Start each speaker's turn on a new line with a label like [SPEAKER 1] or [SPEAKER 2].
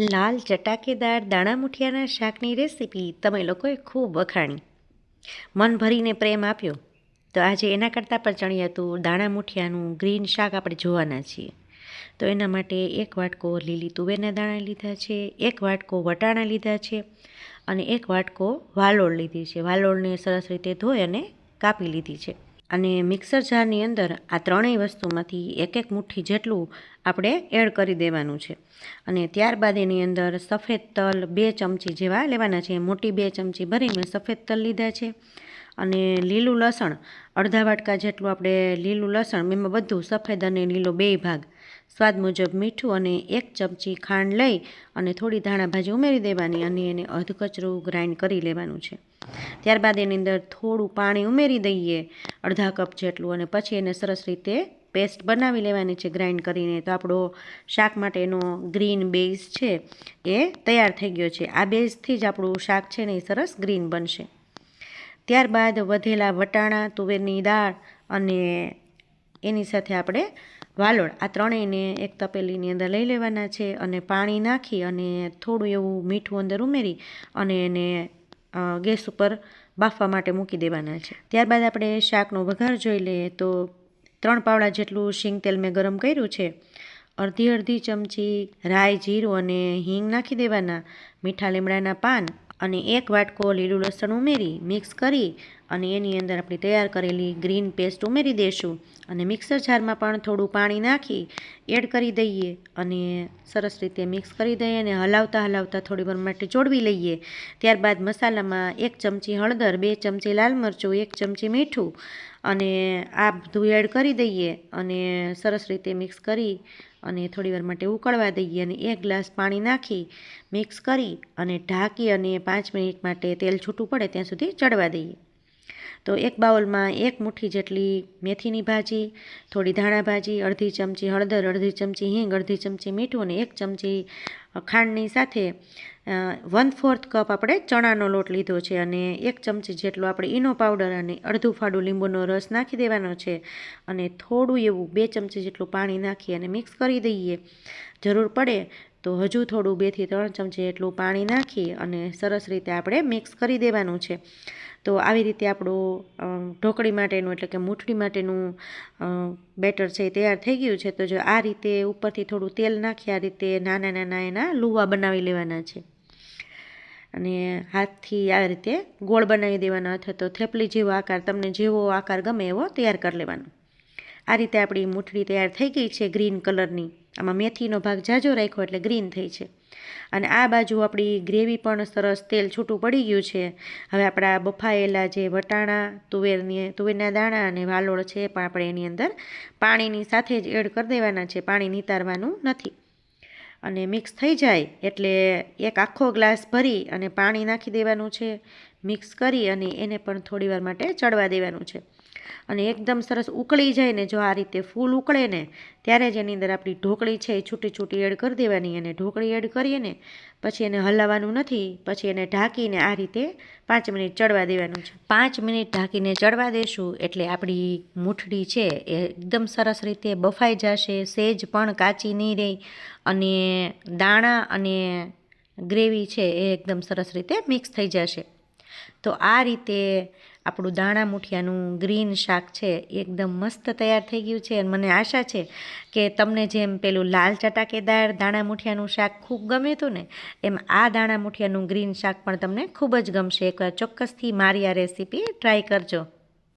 [SPEAKER 1] લાલ ચટાકેદાર દાણા મુઠિયાના શાકની રેસીપી તમે લોકોએ ખૂબ વખાણી. મન ભરીને પ્રેમ આપ્યો. તો આજે એના કરતાં પણ ચણી હતું દાણા મુઠિયાનું ગ્રીન શાક આપણે જોવાના છીએ. તો એના માટે એક વાટકો લીલી તુવેરના દાણા લીધા છે, એક વાટકો વટાણા લીધા છે અને એક વાટકો વાલોળ લીધી છે. વાલોળને સરસ રીતે ધોઈ અને કાપી લીધી છે. અને મિક્સર જારની અંદર આ ત્રણેય વસ્તુમાંથી એક એક મુઠ્ઠી જેટલું આપણે એડ કરી દેવાનું છે. અને ત્યારબાદ એની અંદર સફેદ તલ બે ચમચી જેવા લેવાના છે. મોટી બે ચમચી ભરી મેં સફેદ તલ લીધા છે. અને લીલું લસણ, અડધા વાટકા જેટલું આપણે લીલું લસણ, એમાં બધું સફેદ અને લીલો બે ભાગ સ્વાદ મુજબ મીઠું અને એક ચમચી ખાંડ લઈ અને થોડી ધાણા ભાજી ઉમેરી દેવાની અને એને અધકચરું ગ્રાઇન્ડ કરી લેવાનું છે. ત્યારબાદ એની અંદર થોડું પાણી ઉમેરી દઈએ, અડધા કપ જેટલું, અને પછી એને સરસ રીતે પેસ્ટ બનાવી લેવાની છે ગ્રાઇન્ડ કરીને. તો આપણો શાક માટેનો ગ્રીન બેઝ છે એ તૈયાર થઈ ગયો છે. આ બેઝથી જ આપણું શાક છે ને એ સરસ ગ્રીન બનશે. ત્યારબાદ વધેલા વટાણા, તુવેરની દાળ અને એની સાથે આપણે વાલોળ, આ ત્રણેયને એક તપેલીની અંદર લઈ લેવાના છે અને પાણી નાખી અને થોડું એવું મીઠું અંદર ઉમેરી અને એને ગેસ ઉપર બાફવા માટે મૂકી દેવાના છે. ત્યારબાદ આપણે શાકનો વઘાર જોઈ લઈએ તો ત્રણ પાવડા જેટલું શીંગ તેલ મેં ગરમ કર્યું છે. અડધી અડધી ચમચી રાઈ જીરું અને હિંગ નાખી દેવાના, મીઠા લીમડાના પાન અને એક વાટકો લીલું લસણ ઉમેરી મિક્સ કરી અને એની અંદર આપણી તૈયાર કરેલી ગ્રીન પેસ્ટ ઉમેરી દઈશું અને મિક્સર જારમાં પણ થોડું પાણી નાખી એડ કરી દઈએ અને સરસ રીતે મિક્સ કરી દઈએ અને હલાવતા હલાવતા થોડી વાર માટે જોડવી લઈએ. ત્યારબાદ મસાલામાં એક ચમચી હળદર, બે ચમચી લાલ મરચું, એક ચમચી મીઠું અને આ બધું એડ કરી દઈએ અને સરસ રીતે મિક્સ કરી અને થોડીવાર માટે ઉકળવા દઈએ અને એક ગ્લાસ પાણી નાખી મિક્સ કરી અને ઢાંકી અને પાંચ મિનિટ માટે તેલ છૂટું પડે ત્યાં સુધી ચડવા દઈએ. તો એક બાઉલમાં એક મુઠ્ઠી જેટલી મેથીની ભાજી, થોડી ધાણા ભાજી, અડધી ચમચી હળદર, અડધી ચમચી હિંગ, અડધી ચમચી મીઠું અને એક ચમચી ખાંડની સાથે વન ફોર્થ કપ આપણે ચણાનો લોટ લીધો છે અને એક ચમચી જેટલો આપણે ઈનો પાવડર અને અડધું ફાડું લીંબુનો રસ નાખી દેવાનો છે અને થોડું એવું બે ચમચી જેટલું પાણી નાખી અને મિક્સ કરી દઈએ. જરૂર પડે તો હજુ થોડું બેથી ત્રણ ચમચી એટલું પાણી નાખી અને સરસ રીતે આપણે મિક્સ કરી દેવાનું છે. તો આવી રીતે આપણું ઢોકળી માટેનું એટલે કે મૂઠડી માટેનું બેટર છે એ તૈયાર થઈ ગયું છે. તો જો આ રીતે ઉપરથી થોડું તેલ નાખી આ રીતે નાના નાના એના લુવા બનાવી લેવાના છે. અને હાથથી આ રીતે ગોળ બનાવી દેવાના અથવા તો થેપલી જેવો આકાર, તમને જેવો આકાર ગમે એવો તૈયાર કરી લેવાનો. આ રીતે આપણી મૂઠડી તૈયાર થઈ ગઈ છે ગ્રીન કલરની આમાં મેથીનો ભાગ જાજો રાખ્યો એટલે ગ્રીન થઈ છે. અને આ બાજુ આપણી ગ્રેવી પણ સરસ તેલ છૂટું પડી ગયું છે. હવે આપણા બફાયેલા જે વટાણા, તુવેરની, તુવેરના દાણા અને વાલોળ છે પણ આપણે એની અંદર પાણીની સાથે જ એડ કરી દેવાના છે. પાણી નિતારવાનું નથી. અને મિક્સ થઈ જાય એટલે એક આખો ગ્લાસ ભરી અને પાણી નાખી દેવાનું છે. મિક્સ કરી અને એને પણ થોડીવાર માટે ચડવા દેવાનું છે. અને એકદમ સરસ ઉકળી જાય ને જો આ રીતે ફૂલ ઉકળે ને, ત્યારે જ એની અંદર આપણી ઢોકળી છે એ છૂટી છૂટી એડ કરી દેવાની. અને ઢોકળી એડ કરીએ ને, પછી એને હલાવવાનું નથી, પછી એને ઢાંકીને આ રીતે પાંચ મિનિટ ચડવા દેવાનું છે. પાંચ મિનિટ ઢાંકીને ચડવા દેશું એટલે આપણી મૂઠડી છે એ એકદમ સરસ રીતે બફાઈ જશે, સેજ પણ કાચી નહીં રહી. અને દાણા અને ગ્રેવી છે એ એકદમ સરસ રીતે મિક્સ થઈ જશે. તો આ રીતે આપણું દાણા મુઠિયાનું ગ્રીન શાક છે એકદમ મસ્ત તૈયાર થઈ ગયું છે. અને મને આશા છે કે તમને જેમ પેલું લાલ ચટાકેદાર દાણા મુઠિયાનું શાક ખૂબ ગમે હતું ને, એમ આ દાણા મુઠિયાનું ગ્રીન શાક પણ તમને ખૂબ જ ગમશે. એકવાર ચોક્કસથી મારી આ રેસીપી ટ્રાય કરજો.